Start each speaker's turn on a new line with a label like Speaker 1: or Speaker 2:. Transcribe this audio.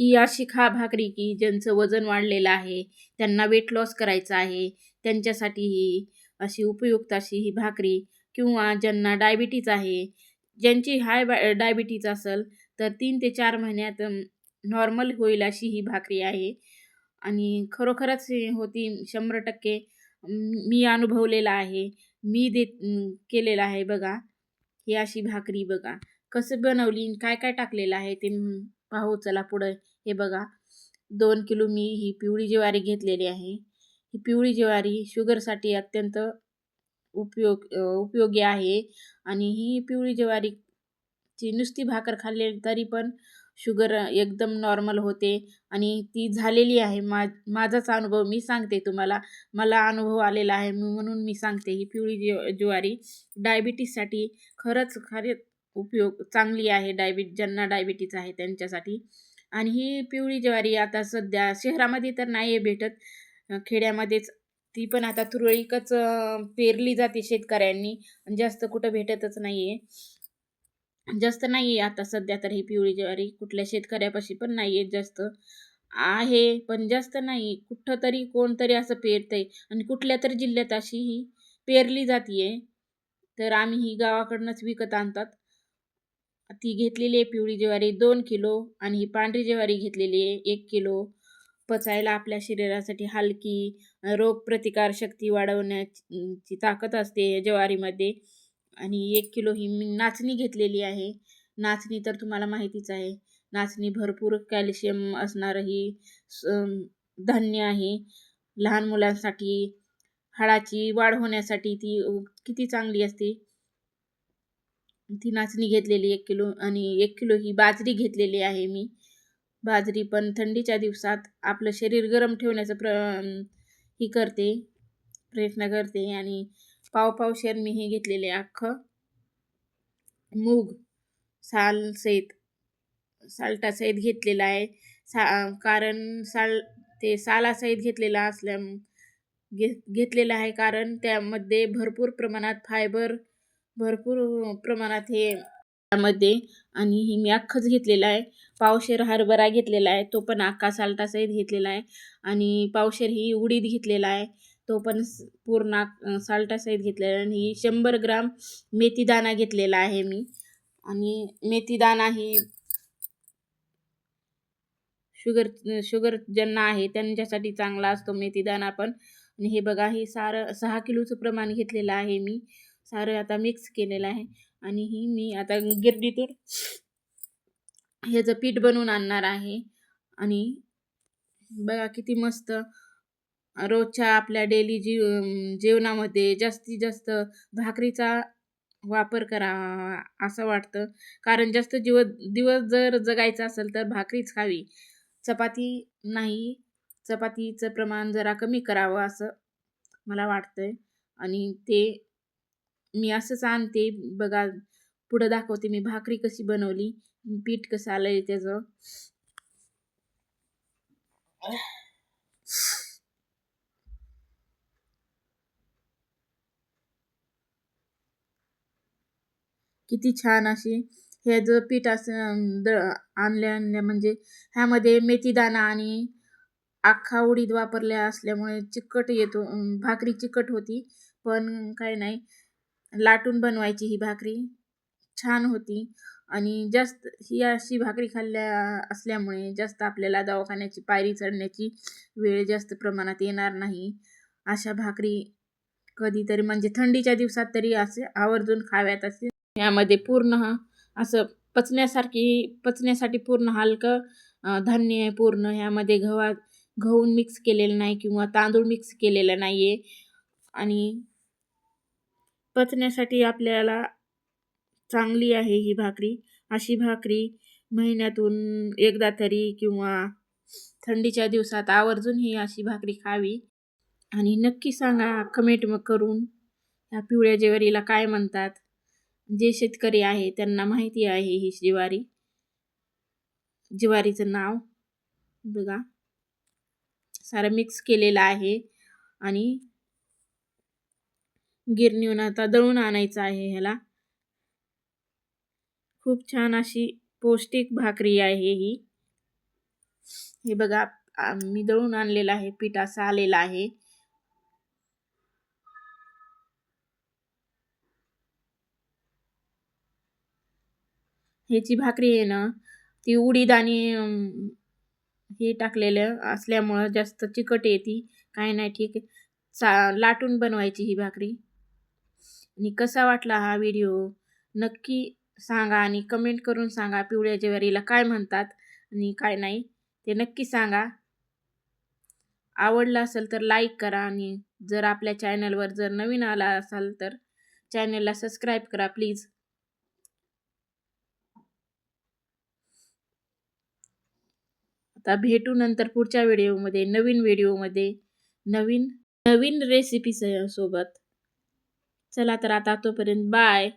Speaker 1: ही अशी खा भाकरी की ज्यांचं वजन वाढलेलं आहे त्यांना वेट लॉस करायचं आहे त्यांच्यासाठी ही अशी उपयुक्त अशी ही भाकरी किंवा ज्यांना डायबिटीज आहे ज्यांची हाय बा डायबिटीज असेल तर तीन ते चार महिन्यात नॉर्मल होईल अशी ही भाकरी आहे. आणि खरोखरच होती शंभर टक्के मी अनुभवलेला आहे मी देत केलेलं आहे बघा ही अशी भाकरी बघा. कसं बनवली आणि काय काय टाकलेलं आहे ते पाहू चला पुढं. हे बघा दोन किलो मी ही पिवळी ज्वारी घेतलेली आहे. ही पिवळी ज्वारी शुगरसाठी अत्यंत उपयोग उपयोगी आहे आणि ही पिवळी ज्वारीची नुसती भाकर खाल्ली तरी पण शुगर एकदम नॉर्मल होते आणि ती झालेली आहे. मा माझाच अनुभव मी सांगते तुम्हाला. मला अनुभव आलेला आहे म्हणून मी सांगते ही पिवळी ज्व ज्वारी डायबिटीससाठी खरंच खरे उपयोग चांगली आहे डायबिट ज्यांना डायबिटीज आहे त्यांच्यासाठी. आणि ही पिवळी ज्वारी आता सध्या शहरामध्ये तर नाही आहे भेटत खेड्यामध्येच. ती पण आता तुरळीकच पेरली जाते शेतकऱ्यांनी. आणि जास्त कुठं भेटतच नाही आहे जास्त नाही आहे आता सध्या तर ही पिवळी ज्वारी. कुठल्या शेतकऱ्यापाशी पण नाही आहे जास्त. आहे पण जास्त नाही कुठं तरी कोणतरी असं पेरतंय. आणि कुठल्या तरी जिल्ह्यात अशी ही पेरली जातीये. तर आम्ही ही गावाकडनंच विकत आणतात. ती घेतलेली आहे पिवळी ज्वारी दोन किलो आणि ही पांढरी ज्वारी घेतलेली आहे एक किलो. पचायला आपल्या शरीरासाठी हलकी रोगप्रतिकार शक्ती वाढवण्याची ताकद असते ज्वारीमध्ये. आणि एक किलो ही मी नाचणी घेतलेली आहे. नाचणी तर तुम्हाला माहितीच आहे. नाचणी भरपूर कॅल्शियम असणारं ही स- धान्य आहे. लहान मुलांसाठी हाडाची वाढ होण्यासाठी ती किती चांगली असते? ती नाचणी घेतलेली एक किलो आणि एक किलो ही बाजरी घेतलेली आहे मी. बाजरी पण थंडीच्या दिवसात आपलं शरीर गरम ठेवण्याचं प्र ही करते प्रयत्न करते आणि पाव पाव शेर मी हे घेतलेले अख्खं. मूग साल सहित साल्टासहित घेतलेला आहे. सा कारण साल ते सालासहित घेतलेला असल्या घे घेतलेला आहे कारण त्यामध्ये भरपूर प्रमाणात फायबर भरपूर प्रमाणात हे त्यामध्ये आणि ही मी अख्खंच घेतलेलं आहे. पावशेर हरभरा घेतलेला आहे तो पण अख्खा साल्टासहित घेतलेला आहे. आणि पावशेर ही उडीद घेतलेला आहे तो पण पूर्ण साल्टासहित घेतलेला आहे. आणि ही शंभर ग्राम मेथीदाणा घेतलेला आहे मी. आणि मेथीदाणा ही शुगर शुगर ज्यांना आहे त्यांच्यासाठी चांगला असतो मेथीदाणा पण. आणि हे बघा हे सारं सहा किलोचं प्रमाण घेतलेलं आहे मी. सारं आता मिक्स केलेलं आहे. आणि ही मी आता गिरडीतून ह्याचं पीठ बनवून आणणार आहे. आणि बघा किती मस्त रोजच्या आपल्या डेली जीव जेवणामध्ये जास्तीत जास्त भाकरीचा वापर करा असं वाटतं. कारण जास्त जीव दिवस जर जगायचं असेल तर भाकरीच खावी. चपाती नाही. चपातीचं प्रमाण जरा कमी करावं असं मला वाटतंय. आणि ते मी असंच आणते बघा पुढं दाखवते मी भाकरी कशी बनवली पीठ कसं आलंय त्याचं. किती छान अशी हे जर पीठ असं आणल्या आणल्या म्हणजे ह्यामध्ये मेथीदाणा आणि अख्खा उडीद वापरल्या असल्यामुळे चिकट येतो भाकरी चिकट होती पण काय नाही. लाटून बनवायची ही भाकरी. छान होती. आणि जास्त ही अशी भाकरी खाल्ल्या असल्यामुळे जास्त आपल्याला दवाखान्याची पायरी चढण्याची वेळ जास्त प्रमाणात येणार नाही. अशा भाकरी कधीतरी म्हणजे थंडीच्या दिवसात तरी असे आवर्जून खाव्यात असे. यामध्ये पूर्ण हा असं पचण्यासारखी पचण्यासाठी पूर्ण हलकं धान्य आहे पूर्ण. ह्यामध्ये गव्हा गहू मिक्स केलेलं नाही किंवा तांदूळ मिक्स केलेलं नाही आहे आणि पचण्यासाठी आपल्याला चांगली आहे ही भाकरी. अशी भाकरी महिन्यातून एकदा तरी किंवा थंडीच्या दिवसात आवर्जून ही अशी भाकरी खावी. आणि नक्की सांगा कमेंट मग करून ह्या पिवळ्या ज्वारीला काय म्हणतात? जे शेतकरी आहे त्यांना माहिती आहे ही ज्वारी. ज्वारीचं नाव बघा. सारं मिक्स केलेलं आहे. आणि गिरणीहून आता दळून आणायचं आहे ह्याला. खूप छान अशी पौष्टिक भाकरी आहे ही. हे बघा मी दळून आणलेला आहे पीठ असा आलेला आहे. ह्याची भाकरी आहे ना ती उडीद आणि हे टाकलेलं असल्यामुळं जास्त चिकट येते काही नाही ठीक चा लाटून बनवायची ही भाकरी. आणि कसा वाटला हा व्हिडिओ नक्की सांगा आणि कमेंट करून सांगा पिवळ्या ज्वारीला काय म्हणतात आणि काय नाही ते नक्की सांगा. आवडलं असेल तर लाईक करा आणि जर आपल्या चॅनलवर जर नवीन आला असाल तर चॅनलला सबस्क्राईब करा प्लीज आता भेटू नंतर पुढच्या व्हिडिओमध्ये नवीन व्हिडिओमध्ये नवीन नवीन रेसिपी सोबत. चला तर आता तोपर्यंत बाय